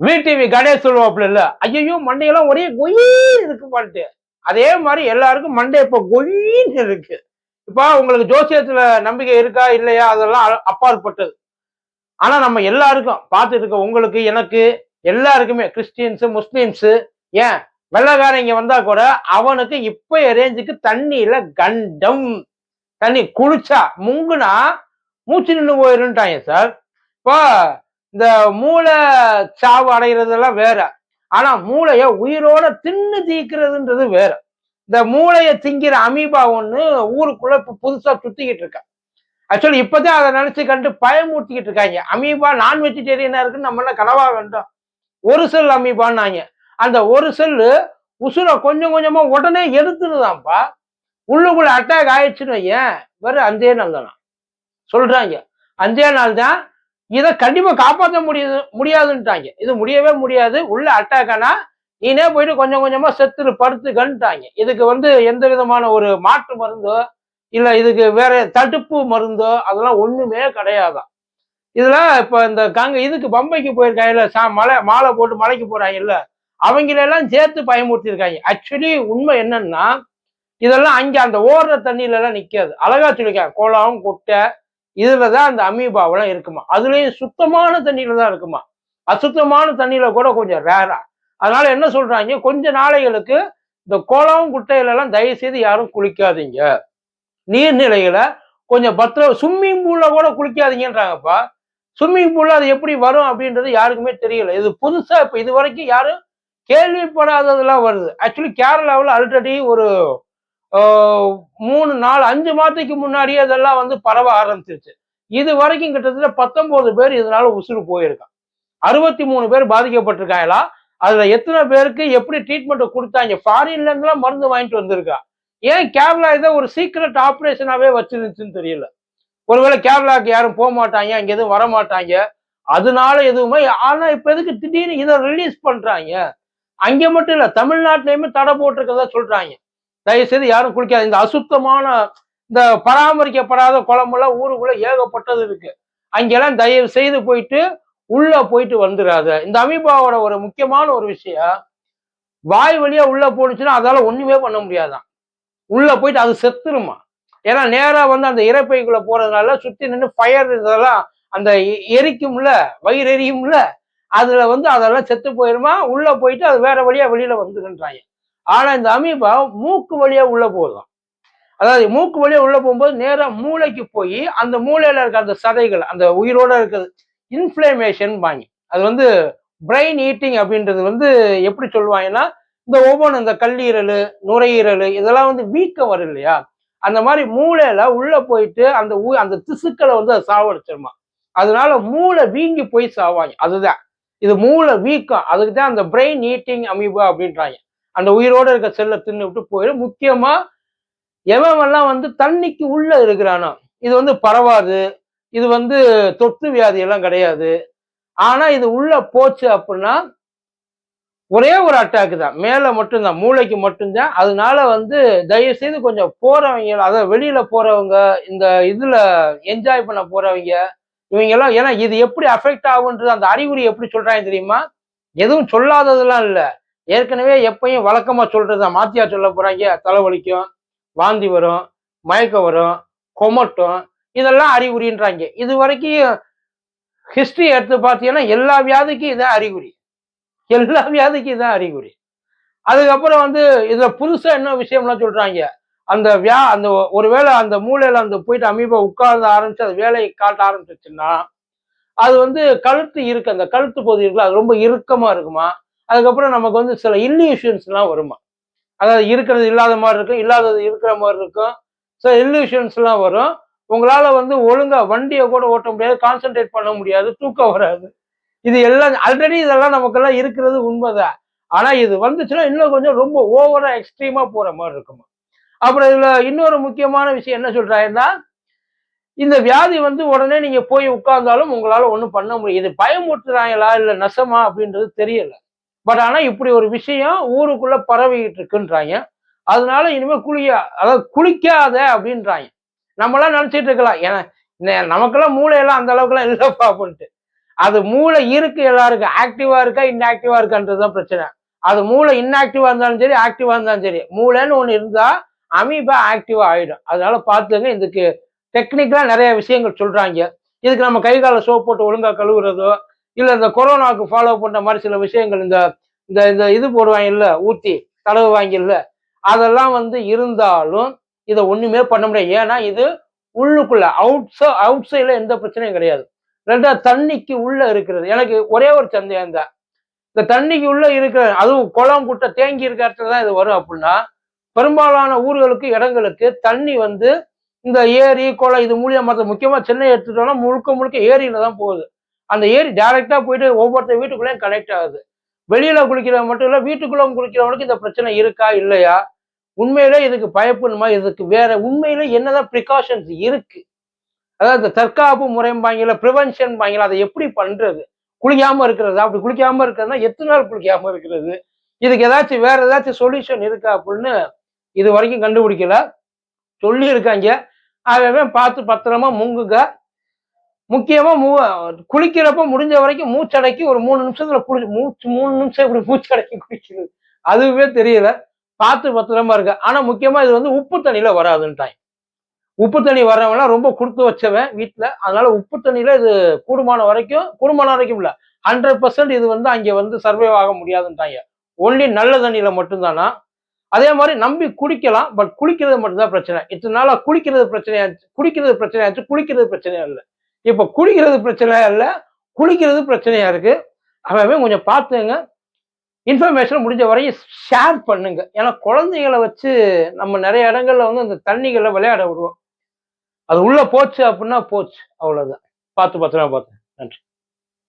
VTV Ganesh சொல்லுவாப்புல இல்ல? ஐயோ மண்டையெல்லாம் ஒரே கொய் இருக்கு பாட்டு அதே மாதிரி எல்லாருக்கும் மண்டை இப்ப கொயின்னு இருக்கு. இப்ப உங்களுக்கு ஜோசியத்துல நம்பிக்கை இருக்கா இல்லையா? அதெல்லாம் அ- அப்பாற்பட்டது. ஆனா நம்ம எல்லாருக்கும் பார்த்துட்டு இருக்க உங்களுக்கு எனக்கு எல்லாருக்குமே கிறிஸ்டியன்ஸ் முஸ்லீம்ஸ் ஏன்? வெள்ளக்காரங்க வந்தா கூட அவனுக்கு இப்ப ரேஞ்சுக்கு தண்ணியில கண்டம். தண்ணி குளிச்சா முங்குனா மூச்சு நின்று போயிருன்ட்டாங்க சார். இப்போ இந்த மூளை சாவு அடைகிறதெல்லாம் வேற. ஆனா மூளைய உயிரோட தின்னு தீக்கிறதுன்றது வேற. இந்த மூளைய திங்கிற அமீபா ஒண்ணு ஊருக்குள்ள இப்ப புதுசா சுத்திக்கிட்டு இருக்கா. ஆக்சுவலி இப்பதான் அதை நினைச்சு கண்டு பயமூட்டிக்கிட்டு இருக்காங்க. அமீபா நான் வெஜிடேரியனா இருக்குன்னு நம்ம என்ன கனவா கண்டோம் ஒரு செல் அமீபான்னாங்க. அந்த ஒரு செல்லு உசுரை கொஞ்சம் கொஞ்சமா உடனே எடுத்துருதான்ப்பா உள்ளுக்குள்ள அட்டாக் ஆயிடுச்சுன்னு ஏன் வேற அந்தே நாள் தானா சொல்றாங்க. அந்தே நாள் தான் இதை கண்டிப்பா காப்பாற்ற முடியுது முடியாதுன்ட்டாங்க. இது முடியவே முடியாது. உள்ள அட்டாக் ஆனா நீனே போயிட்டு கொஞ்சம் கொஞ்சமா செத்துரு படுத்துக்கன்ட்டாங்க. இதுக்கு வந்து எந்த விதமான ஒரு மாற்று மருந்தோ இல்ல இதுக்கு வேற தடுப்பு மருந்தோ அதெல்லாம் ஒண்ணுமே கிடையாதான் இதுல இப்ப இந்த கங்க இதுக்கு பம்பைக்கு போயிருக்காங்கல்ல சா மலை மாலை போட்டு மலைக்கு போறாங்கல்ல அவங்களெல்லாம் சேர்த்து பயமுறுத்தி இருக்காங்க ஆக்சுவலி உண்மை என்னன்னா இதெல்லாம் அங்கே அந்த ஓடுற தண்ணியில எல்லாம் நிக்காது. அழகா சொல்லிருக்காங்க குளம் குட்டை இதுலதான் அந்த அமீபாவெல்லாம் இருக்குமா? அதுலயும் சுத்தமான தண்ணியில தான் இருக்குமா? அசுத்தமான தண்ணியில கூட கொஞ்சம் ரேரா அதனால என்ன சொல்றாங்க? கொஞ்ச நாளைகளுக்கு இந்த குளம் குட்டையில எல்லாம் தயவு செய்து யாரும் குளிக்காதீங்க. நீர்நிலைகளை கொஞ்சம் பத்திர ஸ்விம்மிங் பூல்ல கூட குளிக்காதீங்கன்றாங்கப்பா. ஸ்விம்மிங் பூல்ல அது எப்படி வரும் அப்படின்றது யாருக்குமே தெரியல. இது புதுசா இப்ப இது வரைக்கும் யாரும் கேள்விப்படாததெல்லாம் வருது. ஆக்சுவலி கேரளாவில் ஆல்ரெடி ஒரு மூணு நாலு அஞ்சு மாதத்துக்கு முன்னாடியே இதெல்லாம் வந்து பரவ ஆரம்பிச்சிருச்சு. இது வரைக்கும் கிட்டத்தட்ட பத்தொன்பது பேர் இதனால உசுறு போயிருக்கான். அறுபத்தி மூணு பேர் பாதிக்கப்பட்டிருக்காங்களா அதுல எத்தனை பேருக்கு எப்படி ட்ரீட்மெண்ட் கொடுத்தாங்க? ஃபாரின்ல இருந்துலாம் மருந்து வாங்கிட்டு வந்திருக்கா? ஏன் கேரளா இதை ஒரு சீக்ரெட் ஆப்ரேஷனாவே வச்சிருந்துச்சுன்னு தெரியல. ஒருவேளை கேரளாவுக்கு யாரும் போக மாட்டாங்க அங்க எதுவும் வர மாட்டாங்க. அதனால எதுவுமே ஆனா இப்ப எதுக்கு திடீர்னு இதை ரிலீஸ் பண்றாங்க? அங்க மட்டும் இல்ல தமிழ்நாட்டிலயுமே தடை போட்டிருக்கதா சொல்றாங்க. தயவு செய்து யாரும் குளிக்காது. இந்த அசுத்தமான இந்த பராமரிக்கப்படாத குளம்பெல்லாம் ஊருக்குள்ள ஏகப்பட்டது இருக்கு. அங்கெல்லாம் தயவு செய்து போயிட்டு உள்ள போயிட்டு வந்துடாத இந்த அமீபாவோட ஒரு முக்கியமான ஒரு விஷயம் வாய் வழியா உள்ள போனுச்சுன்னா அதால ஒண்ணுமே பண்ண முடியாதான். உள்ள போயிட்டு அது செத்துருமா? ஏன்னா நேரா வந்து அந்த இறப்பைக்குள்ள போறதுனால சுத்தி நின்று ஃபயர் இதெல்லாம் அந்த எரிக்கும்ல வயிறு எரியும்ல அதுல வந்து அதெல்லாம் செத்து போயிருமா? உள்ள போயிட்டு அது வேற வழியா வெளியில வந்துருன்றாங்க. ஆனா இந்த அமீபா மூக்கு வழியா உள்ள போதும் அதாவது மூக்கு வழியா உள்ள போகும்போது நேரா மூளைக்கு போய் அந்த மூளையில இருக்க அந்த சதைகள் அந்த உயிரோட இருக்குது இன்ஃப்ளமேஷன் வாங்கி. அது வந்து பிரெயின் ஈட்டிங் அப்படின்றது வந்து எப்படி சொல்லுவாங்கன்னா இந்த ஒவ்வொன்றும் இந்த கல்லீரல் நுரையீரல் இதெல்லாம் வந்து வீக்கம் வரும் இல்லையா? அந்த மாதிரி மூளையில உள்ள போயிட்டு அந்த ஊ- அந்த திசுக்களை வந்து அதை சாவடிச்சிருமா. அதனால மூளை வீங்கி போய் சாவாங்க. அதுதான். இது மூளை வீக்கம். அதுக்கு தான் அந்த பிரெயின் ஈட்டிங் அமீபா அப்படின்றாங்க. அந்த உயிரோட இருக்க செல்லை தின்னு விட்டு போயிடும் முக்கியமா எவன்லாம் வந்து தண்ணிக்கு உள்ள இருக்கிறானோ இது வந்து பரவாது. இது வந்து தொற்று வியாதி எல்லாம் கிடையாது. ஆனா இது உள்ள போச்சு அப்படின்னா ஒரே ஒரு அட்டாக் தான். மேலே மட்டும்தான் மூளைக்கு மட்டும்தான். அதனால வந்து தயவு செய்து கொஞ்சம் போறவங்க அதாவது வெளியில போறவங்க இந்த இதுல என்ஜாய் பண்ண போறவங்க இவங்க எல்லாம் ஏன்னா இது எப்படி அஃபெக்ட் ஆகுன்றது அந்த அறிகுறி எப்படி சொல்றாங்க தெரியுமா? எதுவும் சொல்லாததெல்லாம் இல்லை. ஏற்கனவே எப்பயும் வழக்கமா சொல்றதுதான் மாத்தியா சொல்ல போறாங்க? தலைவலிக்கும் வாந்தி வரும் மயக்கம் வரும் கொமட்டும் இதெல்லாம் அறிகுறின்றாங்க. இது வரைக்கும் ஹிஸ்டரி எடுத்து பார்த்தீங்கன்னா எல்லா வியாதிக்கும் இதான் அறிகுறி. எல்லா வியாதிக்கும் இதான் அறிகுறி. அதுக்கப்புறம் வந்து இதுல புதுசா என்ன விஷயம்லாம் சொல்றாங்க? அந்த வியா அந்த ஒருவேளை அந்த மூளையில அந்த போயிட்டு அமீபா உட்கார்ந்து ஆரம்பிச்சு அது வேலையை காட்ட ஆரம்பிச்சிச்சுன்னா அது வந்து கழுத்து இருக்கு. அந்த கழுத்து பகுதி இருக்குல்ல அது ரொம்ப இறுக்கமா இருக்குமா? அதுக்கப்புறம் நமக்கு வந்து சில இல்லியூஷன்ஸ் வருமா? அதாவது இருக்கிறது இல்லாத மாதிரி இருக்கும் இல்லாதது இருக்கிற மாதிரி இருக்கும். சில இல்லியூஷன்ஸ் வரும். உங்களால் வந்து ஒழுங்காக வண்டியை கூட ஓட்ட முடியாது கான்சென்ட்ரேட் பண்ண முடியாது தூக்கம் வராது. இது எல்லாம் ஆல்ரெடி இதெல்லாம் நமக்கெல்லாம் இருக்கிறது உண்மைதான். ஆனால் இது வந்துச்சுன்னா இன்னும் கொஞ்சம் ரொம்ப ஓவராக எக்ஸ்ட்ரீமாக போகிற மாதிரி இருக்குமா? அப்புறம் இதில் இன்னொரு முக்கியமான விஷயம் என்ன சொல்கிறாங்கன்னா இந்த வியாதி வந்து உடனே நீங்கள் போய் உட்கார்ந்தாலும் உங்களால் ஒன்றும் பண்ண முடியும் இது பயமுறுத்துறாங்களா இல்லை நெசமா அப்படின்றது தெரியலை. பட் ஆனால் இப்படி ஒரு விஷயம் ஊருக்குள்ள பரவிக்கிட்டு இருக்குன்றாங்க. அதனால இனிமேல் குளிய அதாவது குளிக்காத அப்படின்றாங்க. நம்மளாம் நினச்சிட்டு இருக்கலாம். ஏன்னா நமக்கெல்லாம் மூளையெல்லாம் அந்த அளவுக்குலாம் இல்லைப்பா அப்படின்ட்டு. அது மூளை இருக்கு எல்லாருக்கும். ஆக்டிவா இருக்கா இன்ஆக்டிவா இருக்கான்றதுதான் பிரச்சனை. அது மூளை இன்ஆக்டிவா இருந்தாலும் சரி ஆக்டிவா இருந்தாலும் சரி. மூளைன்னு ஒன்று இருந்தா அமீபா ஆக்டிவா ஆயிடும். அதனால பார்த்துங்க இதுக்கு டெக்னிக்கலாக நிறைய விஷயங்கள் சொல்றாங்க. இதுக்கு நம்ம கை கால சோப் போட்டு ஒழுங்கா கழுவுறதோ இல்ல இந்த கொரோனாவுக்கு ஃபாலோ பண்ண மாதிரி சில விஷயங்கள் இந்த இந்த இந்த இது போடுவாங்க இல்ல ஊத்தி தடவு வாங்கில்ல அதெல்லாம் வந்து இருந்தாலும் இதை ஒண்ணுமே பண்ண முடியாது. ஏன்னா இது உள்ளுக்குள்ள அவுட் அவுட் சைட்ல எந்த பிரச்சனையும் கிடையாது. ரெண்டாவது தண்ணிக்கு உள்ள இருக்கிறது. எனக்கு ஒரே ஒரு சந்தேகம் தான் இந்த தண்ணிக்கு உள்ள இருக்கிற அதுவும் குளம் குட்டை தேங்கி இருக்கிற இடத்துல தான் இது வரும் அப்படின்னா பெரும்பாலான ஊர்களுக்கு இடங்களுக்கு தண்ணி வந்து இந்த ஏரி குளம் இது மூலியமா தான் முக்கியமா சென்னை எடுத்துட்டோம்னா முழுக்க முழுக்க ஏரியில தான் போகுது. அந்த ஏரி டைரக்டா போயிட்டு ஒவ்வொருத்த வீட்டுக்குள்ளேயும் கனெக்ட் ஆகுது. வெளியில குளிக்கிறவங்க மட்டும் இல்ல வீட்டுக்குள்ள குளிக்கிறவங்களுக்கு இந்த பிரச்சனை இருக்கா இல்லையா? உண்மையிலே இதுக்கு பயப்படணுமா? இதுக்கு வேற உண்மையில என்னதான் ப்ரிகாஷன்ஸ் இருக்கு? அதாவது இந்த தற்காப்பு முறைம்பாங்கல ப்ரிவென்ஷன் பாங்கல அதை எப்படி பண்றது? குளிக்காம இருக்கிறது? அப்படி குளிக்காம இருக்கிறதுனா எத்தனை நாள் குளிக்காம இருக்கிறது? இதுக்கு ஏதாச்சும் வேற ஏதாச்சும் சொல்யூஷன் இருக்கா அப்படின்னு இது வரைக்கும் கண்டுபிடிக்கல. சொல்லி இருக்காங்க பார்த்து பத்திரமா முங்குங்க. முக்கியமா மூ குளிக்கிறப்ப முடிஞ்ச வரைக்கும் மூச்சடக்கி ஒரு மூணு நிமிஷத்துல குளி மூச்சு மூணு நிமிஷம் இப்படி மூச்சடக்கி குளிக்கிறது? அதுவே தெரியல. பார்த்து பத்திரமா இருக்கு. ஆனா முக்கியமா இது வந்து உப்பு தண்ணியில வராதுன்ட்டாங்க. உப்பு தண்ணி வர்றவங்களாம் ரொம்ப கொடுத்து வச்சவன் வீட்டுல அதனால உப்பு தண்ணியில இது கூடுமான வரைக்கும் கூடுமான வரைக்கும் இல்ல. ஹண்ட்ரட் பர்சன்ட் இது வந்து அங்க வந்து சர்வே ஆக முடியாதுன்ட்டாங்க. ஒன்லி நல்ல தண்ணியில மட்டும்தானா? அதே மாதிரி நம்பி குடிக்கலாம் பட் குளிக்கிறது மட்டும்தான் பிரச்சனை. இத்தனை நாளா குளிக்கிறது பிரச்சனையாச்சு குடிக்கிறது பிரச்சனையாச்சு குளிக்கிறது பிரச்சனையா இல்லை. இப்போ குளிக்கிறது பிரச்சனையா இல்லை குளிக்கிறது பிரச்சனையா இருக்கு. அவன் கொஞ்சம் பார்த்துங்க. இன்ஃபர்மேஷன் முடிஞ்ச வரையும் ஷேர் பண்ணுங்க. ஏன்னா குழந்தைகளை வச்சு நம்ம நிறைய இடங்கள்ல வந்து அந்த தண்ணிகளை விளையாட விடுவோம். அது உள்ள போச்சு அப்படின்னா போச்சு. அவ்வளவுதான். பார்த்து பத்திரமா பார்த்தேன் நன்றி.